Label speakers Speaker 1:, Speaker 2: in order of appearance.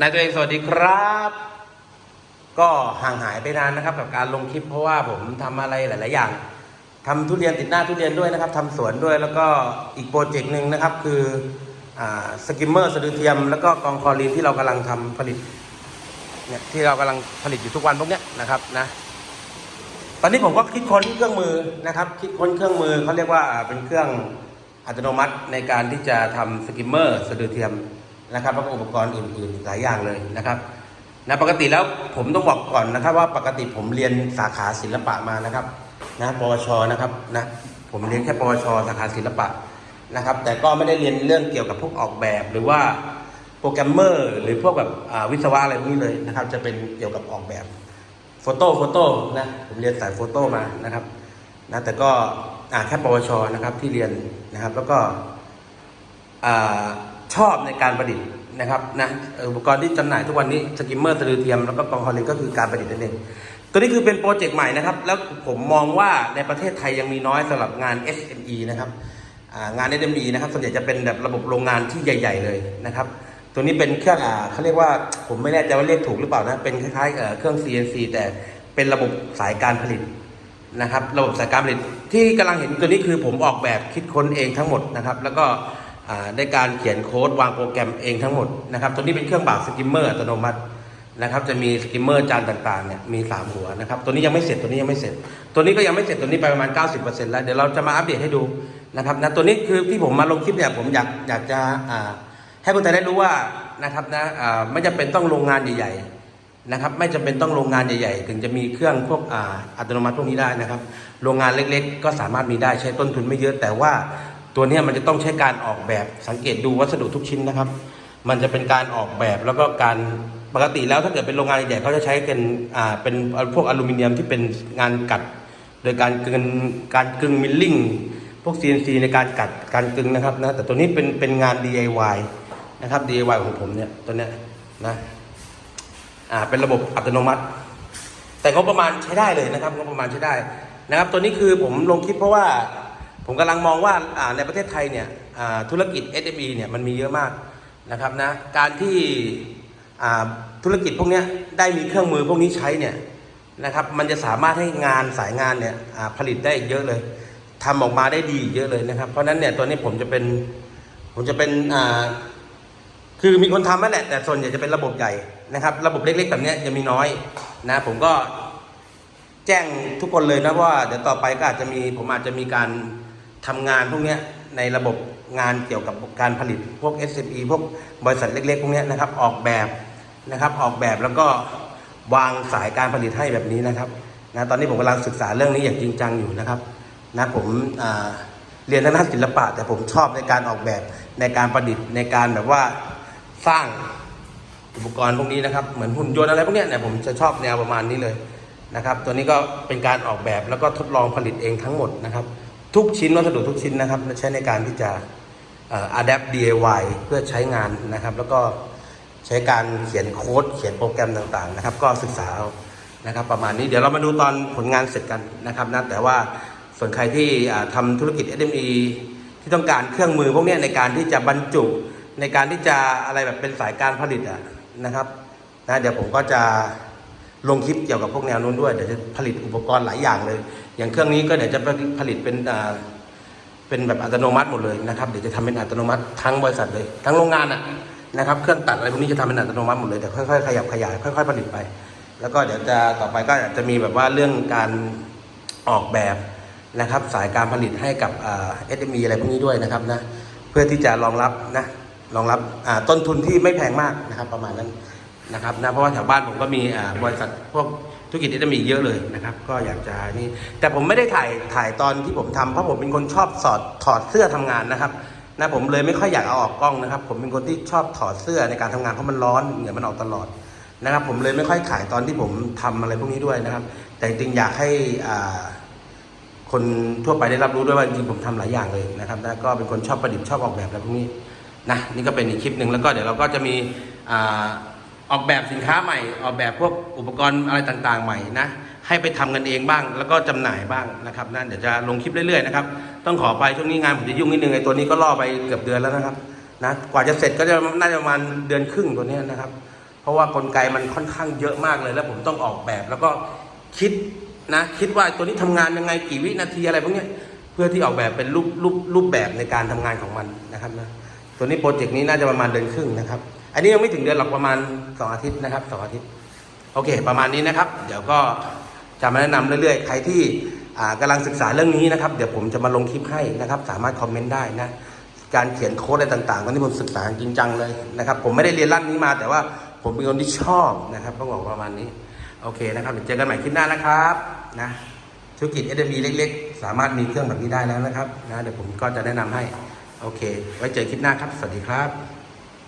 Speaker 1: นายตัวเองสวัสดีครับ ก็ห่างหายไปนานนะครับ กับการลงคลิปเพราะว่าผมทำอะไรหลาย ๆ อย่างทำทุเรียนติดหน้าทุเรียนด้วยนะครับทำสวนด้วยแล้วก็อีกโปรเจกต์หนึ่งนะครับ คือสกิมเมอร์สะดือเทียม แล้วก็กองคอรีนที่เรากำลังทำผลิตเนี่ยที่เรากำลังผลิตอยู่ทุกวันพวกเนี้ยนะครับนะตอนนี้ผมก็คิดค้นเครื่องมือนะครับ คิดค้นเครื่องมือเขาเรียกว่าเป็นเครื่องอัตโนมัติในการที่จะทำสกิมเมอร์สะดือเทียม นะครับแล้วก็อุปกรณ์อื่นๆหลายอย่างเลยนะครับนะปกติแล้วผมต้องบอกก่อนนะครับว่าปกติผมเรียนสาขาศิลปะมานะครับนะปวชนะครับนะผมเรียนแค่ปวช สาขาศิลปะนะครับ แต่ก็ไม่ได้เรียนเรื่องเกี่ยวกับพวกออกแบบหรือว่าโปรแกรมเมอร์หรือพวกแบบวิศวะอะไรพวกนี้เลยนะครับ จะเป็นเกี่ยวกับออกแบบโฟโต้โฟโต้นะผมเรียนสายโฟโต้มานะครับนะแต่ก็อ่าแค่ปวชนะครับที่เรียนนะครับ แล้วก็อ่า ชอบในการประดิษฐ์นะครับนะอุปกรณ์ที่จำหน่ายทุกวันนี้สกิมเมอร์สะดือเทียมแล้วก็กองฮอลลินก็คือการประดิษฐ์นั่นเองตัวนี้คือเป็นโปรเจกต์ใหม่นะครับ แล้วผมมองว่าในประเทศไทยยังมีน้อยสำหรับงาน SME นะครับอ่างาน SME นะครับส่วนใหญ่จะเป็นแบบระบบโรงงานที่ใหญ่ ๆ เลยนะครับ ตัวนี้เป็นเครื่องอ่าเขาเรียกว่าผมไม่แน่ใจว่าเรียกถูกหรือเปล่านะเป็นคล้ายๆเครื่อง CNC แต่เป็นระบบสายการผลิตนะครับ ระบบสายการผลิตที่กำลังเห็นตัวนี้คือผมออกแบบคิดค้นเองทั้งหมดนะครับ แล้วก็ อ่าได้การเขียนโค้ดวางโปรแกรมเองทั้งหมดนะครับตัวนี้เป็นเครื่องบากสกิมเมอร์อัตโนมัตินะครับ จะมีสกิมเมอร์จานต่างๆเนี่ยมีสามหัวนะครับ ตัวนี้ยังไม่เสร็จตัวนี้ยังไม่เสร็จ ตัวนี้ก็ยังไม่เสร็จตัวนี้ไปประมาณ 90%แล้วเดี๋ยวเราจะมาอัปเดตให้ดูนะครับนะตัวนี้คือที่ผมมาลงคลิปเนี่ยผมอยากอยากจะให้คนไทยได้รู้ว่านะครับนะไม่จำเป็นต้องโรงงานใหญ่ๆนะครับ ไม่จำเป็นต้องโรงงานใหญ่ๆ ถึงจะมีเครื่องพวกอ,อัตโนมัติพวกนี้ได้นะครับ โรงงานเล็กๆ ก็สามารถมีได้ใช้ต้นทุนไม่เยอะแต่ว่า ตัวนี้มันจะต้องใช้การออกแบบสังเกตดูวัสดุทุกชิ้นนะครับ มันจะเป็นการออกแบบแล้วก็การปกติแล้วถ้าเกิดเป็นโรงงานใหญ่เขาจะใช้เป็นอ่าเป็นพวกอลูมิเนียมที่เป็นงานกัด โดยการกึงการกึงมิลลิ่งพวก CNC ในการกัดการกึงนะครับนะแต่ตัวนี้เป็นเป็นงาน DIY นะครับ DIY ของผมเนี่ยตัวเนี้ยนะอ่าเป็นระบบอัตโนมัติ แต่งบประมาณใช้ได้เลยนะครับงบประมาณใช้ได้นะครับ ตัวนี้คือผมลงคลิปเพราะว่า ผมกำลังมองว่าในประเทศไทยเนี่ยธุรกิจ SME เนี่ยมันมีเยอะมากนะครับนะการที่ธุรกิจพวกนี้ได้มีเครื่องมือพวกนี้ใช้เนี่ยนะครับมันจะสามารถให้งานสายงานเนี่ยผลิตได้เยอะเลยทำออกมาได้ดีเยอะเลยนะครับ เพราะฉะนั้นเนี่ยตัวนี้ผมจะเป็นผมจะเป็นคือมีคนทำนั่นแหละแต่ส่วนใหญ่จะเป็นระบบใหญ่นะครับ ระบบเล็กๆแบบนี้จะมีน้อยนะผมก็แจ้งทุกคนเลยนะว่าเดี๋ยวต่อไปก็อาจจะมีผมอาจจะมีการ ทำงานพวกนี้ในระบบงานเกี่ยวกับการผลิตพวก SME พวกบริษัทเล็ก ๆ พวกนี้นะครับออกแบบนะครับออกแบบแล้วก็วางสายการผลิตให้แบบนี้นะครับนะตอนนี้ผมกำลังศึกษาเรื่องนี้อย่างจริงจังอยู่นะครับนะผมเรียนทางด้านศิลปะ แต่ผมชอบในการออกแบบในการประดิษฐ์ในการแบบว่าสร้างอุปกรณ์พวกนี้นะครับเหมือนหุ่นยนต์อะไรพวกนี้เนี่ยผมจะชอบแนวประมาณนี้เลยนะครับ ตัวนี้ก็เป็นการออกแบบแล้วก็ทดลองผลิตเองทั้งหมดนะครับ ทุกชิ้นวัสดุทุกชิ้นนะครับ ใช้ในการที่จะอ่อ adapt DIY เพื่อใช้งานนะครับ แล้วก็ใช้การเขียนโค้ด เขียนโปรแกรมต่างๆ นะครับ ก็ศึกษาเอานะครับ ประมาณนี้เดี๋ยวเรามาดูตอนผลงานเสร็จกันนะครับนะแต่ว่าส่วนใครที่อ่าทำธุรกิจ SME ที่ต้องการเครื่องมือพวกนี้ในการที่จะบรรจุในการที่จะอะไรแบบเป็นสายการผลิตอะนะครับนะเดี๋ยวผมก็จะ ลงคลิปเกี่ยวกับพวกแนวนู้นด้วยเดี๋ยวจะผลิตอุปกรณ์หลายอย่างเลย อย่างเครื่องนี้ก็เดี๋ยวจะผลิตเป็นเป็นแบบอัตโนมัติหมดเลยนะครับเดี๋ยวจะทำเป็นอัตโนมัติทั้งบริษัทเลย ทั้งโรงงานอะนะครับเครื่องตัดอะไรพวกนี้จะทำเป็นอัตโนมัติหมดเลยแต่ค่อยๆขยับขยายค่อย ๆ ผลิตไป แล้วก็เดี๋ยวจะต่อไปก็จะมีแบบว่าเรื่องการออกแบบนะครับสายการผลิตให้กับเอสเอ็มอะไรพวกนี้ด้วยนะครับนะเพื่อที่จะรองรับนะรองรับต้นทุนที่ไม่แพงมากนะครับประมาณนั้น นะครับนะเพราะว่าแถวบ้านผมก็มีบริษัทพวกธุรกิจเอสเอ็มเยอะเลยนะครับ ก็อยากจะนี่แต่ผมไม่ได้ถ่ายถ่ายตอนที่ผมทำเพราะผมเป็นคนชอบสอดถอดเสื้อทำงานนะครับนะผมเลยไม่ค่อยอยากเอาออกกล้องนะครับ ผมเป็นคนที่ชอบถอดเสื้อในการทำงานเพราะมันร้อนเหงื่อมันออกตลอดนะครับ ผมเลยไม่ค่อยขายตอนที่ผมทำอะไรพวกนี้ด้วยนะครับ แต่จริงอยากให้คนทั่วไปได้รับรู้ด้วยว่าจริงผมทำหลายอย่างเลยนะครับแล้วก็เป็นคนชอบประดิษฐ์ชอบออกแบบอะไรพวกนี้นะนี่ก็เป็นอีกคลิปหนึ่งแล้วก็เดี๋ยวเราก็จะมีอา ออกแบบสินค้าใหม่ ออกแบบพวกอุปกรณ์อะไรต่างๆใหม่นะให้ไปทำกันเองบ้าง แล้วก็จำหน่ายบ้างนะครับนะเดี๋ยวจะลงคลิปเรื่อยๆนะครับต้องขอไปช่วงนี้งานผมจะยุ่งนิดนึงไอ้ตัวนี้ก็ล่อไปเกือบเดือนแล้วนะครับนะกว่าจะเสร็จก็จะน่าจะประมาณเดือนครึ่งตัวนี้นะครับ เพราะว่ากลไกมันค่อนข้างเยอะมากเลย แล้วผมต้องออกแบบแล้วก็คิดนะคิดว่าตัวนี้ทำงานยังไงกี่วินาทีอะไรพวกนี้เพื่อที่ออกแบบเป็นรูปรูปรูปแบบในการทำงานของมันนะครับนะ ตัวนี้โปรเจกต์นี้น่าจะประมาณเดือนครึ่งนะครับ อันนี้ยังไม่ถึงเดือนหรอกประมาณสองอาทิตย์นะครับสองอาทิตย์ โอเค ประมาณนี้นะครับ เดี๋ยวก็จะมาแนะนำเรื่อยๆ ใครที่อ่ากำลังศึกษาเรื่องนี้นะครับ เดี๋ยวผมจะมาลงคลิปให้นะครับ สามารถคอมเมนต์ได้นะ การเขียนโค้ดอะไรต่างๆตอนนี้ผมศึกษาจริงจังเลยนะครับ ผมไม่ได้เรียนด้นนี้มา แต่ว่าผมเป็นคนที่ชอบนะครับต้องบอกประมาณนี้ โอเคนะครับเดี๋ยวเจอกันใหม่คลิปหน้านะครับนะธุรกิจ s อ b เล็ก ๆ สามารถมีเครื่องแบบนี้ได้แล้วนะครับนะเดี๋ยวผมก็จะแนะนำให้ โอเค ไว้เจอคลิปหน้าครับ สวัสดีครับ